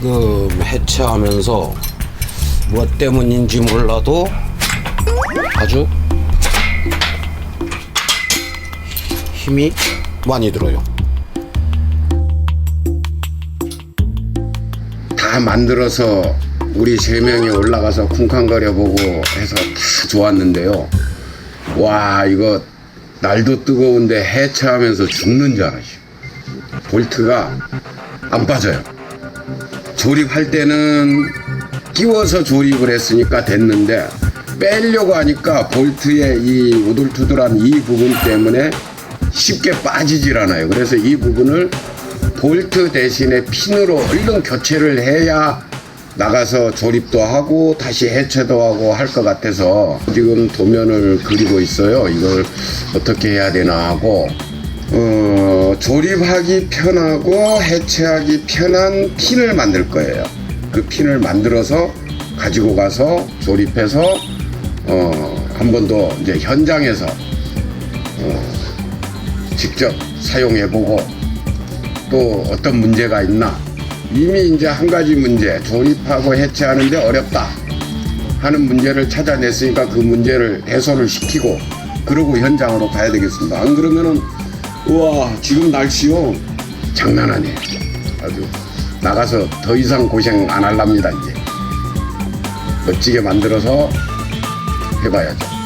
지금 해체하면서 무엇 때문인지 몰라도 아주 힘이 많이 들어요. 다 만들어서 우리 세 명이 올라가서 쿵쾅거려 보고 해서 다 좋았는데요. 와 이거 날도 뜨거운데 해체하면서 죽는 줄 알았어요. 볼트가 안 빠져요. 조립할 때는 끼워서 조립을 했으니까 됐는데 빼려고 하니까 볼트의 이 우둘투둘한 이 부분 때문에 쉽게 빠지질 않아요. 그래서 이 부분을 볼트 대신에 핀으로 얼른 교체를 해야 나가서 조립도 하고 다시 해체도 하고 할 것 같아서 지금 도면을 그리고 있어요. 이걸 어떻게 해야 되나 하고 어, 조립하기 편하고 해체하기 편한 핀을 만들 거예요. 그 핀을 만들어서 가지고 가서 조립해서 어, 한 번 더 이제 현장에서 어, 직접 사용해보고 또 어떤 문제가 있나 이미 이제 한 가지 문제 조립하고 해체하는데 어렵다 하는 문제를 찾아냈으니까 그 문제를 해소를 시키고 그러고 현장으로 가야 되겠습니다 안 그러면은 우와 지금 날씨요. 장난 아니에요 아주 나가서 더 이상 고생 안 할랍니다 이제. 멋지게 만들어서 해봐야죠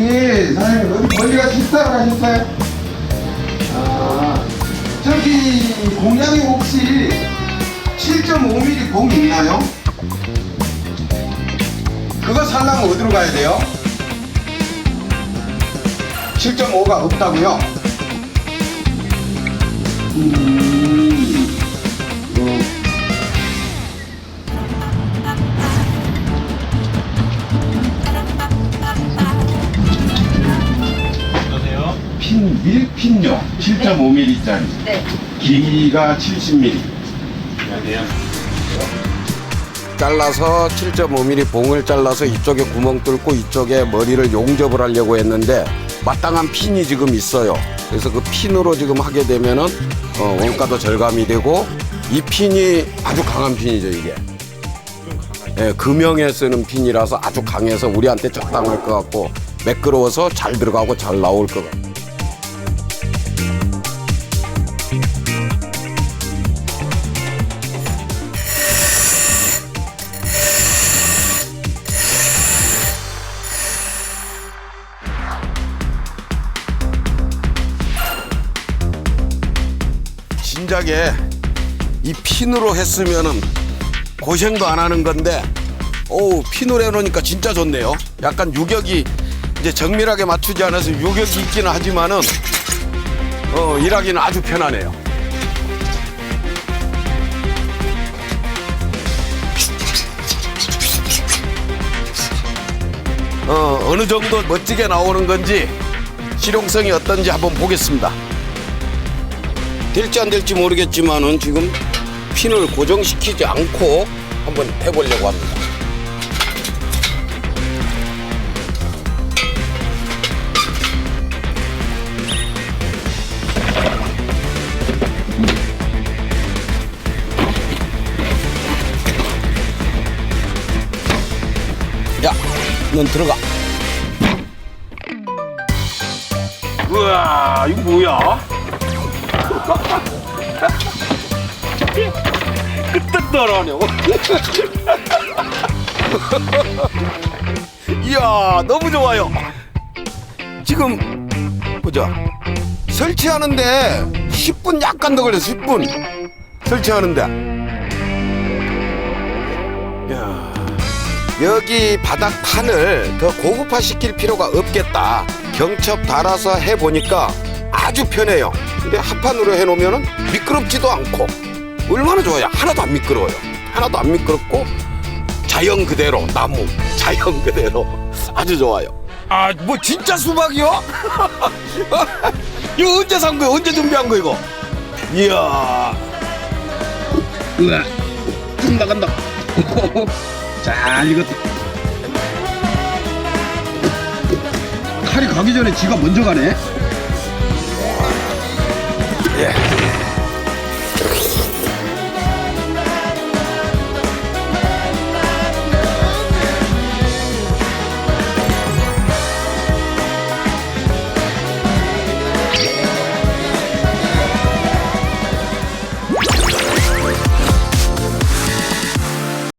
예, 사장님, 어디 멀리가 식사를 하셨어요? 아, 저기 공장에 혹시 7.5mm 봉 있나요? 그거 살려면 어디로 가야 돼요? 7.5가 없다고요? 음, 핀 밀핀요 7.5mm짜리 네. 길이가 70mm 잘라서 7.5mm 봉을 잘라서 이쪽에 구멍 뚫고 이쪽에 머리를 용접을 하려고 했는데 마땅한 핀이 지금 있어요. 그래서 그 핀으로 지금 하게 되면은 어, 원가도 절감이 되고 이 핀이 아주 강한 핀이죠 이게. 예, 금형에 쓰는 핀이라서 아주 강해서 우리한테 적당할 것 같고 매끄러워서 잘 들어가고 잘 나올 것 같고. 진작에 이 핀으로 했으면은 고생도 안 하는 건데 오 핀으로 해놓으니까 진짜 좋네요. 약간 유격이 이제 정밀하게 맞추지 않아서 유격이 있기는 하지만은 어 일하기는 아주 편하네요. 어 어느 정도 멋지게 나오는 건지 실용성이 어떤지 한번 보겠습니다. 될지 안 될지 모르겠지만은 지금 핀을 고정시키지 않고 한번 해보려고 합니다. 야, 넌 들어가. 우와 이거 뭐야? 끄떡 떨어져 이야 너무 좋아요. 지금 보자. 설치하는데 10분 약간 더 걸렸어 10분. 설치하는데. 이야, 여기 바닥 판을 더 고급화 시킬 필요가 없겠다. 경첩 달아서 해보니까 아주 편해요 근데 합판으로 해놓으면 미끄럽지도 않고 얼마나 좋아요 하나도 안 미끄러워요 하나도 안 미끄럽고 자연 그대로 나무 자연 그대로 아주 좋아요 아 뭐 진짜 수박이요? 이거 언제 산 거야? 언제 준비한 거 이거? 이야. 으아 쭉 나간다 잘 익었다 칼이 가기 전에 지가 먼저 가네 예.